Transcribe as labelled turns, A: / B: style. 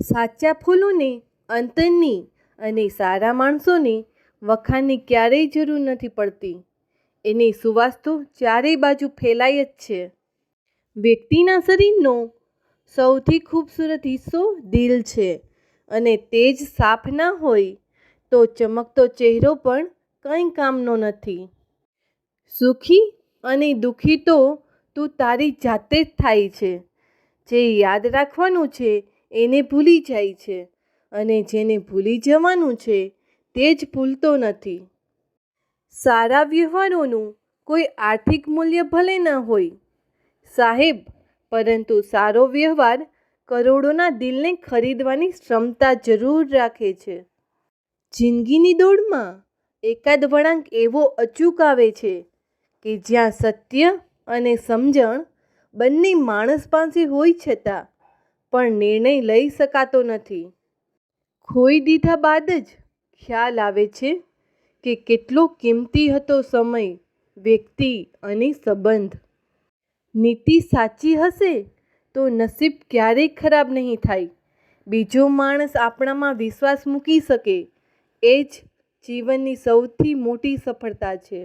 A: સાચા ફૂલોને, અંતરની અને સારા માણસોને વખાણની ક્યારેય જરૂર નથી પડતી. એની સુવાસ તો ચારેય બાજુ ફેલાય જ છે. વ્યક્તિના શરીરનો સૌથી ખૂબસૂરત હિસ્સો દિલ છે અને તે જ સાફ ના હોય તો ચમકતો ચહેરો પણ કંઈ કામનો નથી. સુખી અને દુઃખી તો તું તારી જાતે જ થાય છે. જે યાદ રાખવાનું છે એને ભૂલી જાય છે અને જેને ભૂલી જવાનું છે તે જ ભૂલતો નથી. સારા વ્યવહારોનું કોઈ આર્થિક મૂલ્ય ભલે ન હોય, સાહેબ, પરંતુ સારો વ્યવહાર કરોડોના દિલને ખરીદવાની ક્ષમતા જરૂર રાખે છે. જિંદગીની દોડમાં એકાદ વળાંક એવો અચૂક આવે છે કે જ્યાં સત્ય અને સમજણ બંને માણસ પાસે હોય છતાં પણ નિર્ણય લઈ શકાતો નથી. ખોઈ દીધા બાદ જ ખ્યાલ આવે છે કે કેટલો કિંમતી હતો સમય, વ્યક્તિ અને સંબંધ. નીતિ સાચી હશે તો નસીબ ક્યારેય ખરાબ નહીં થાય. બીજો માણસ આપણામાં વિશ્વાસ મૂકી શકે, એ જ જીવનની સૌથી મોટી સફળતા છે.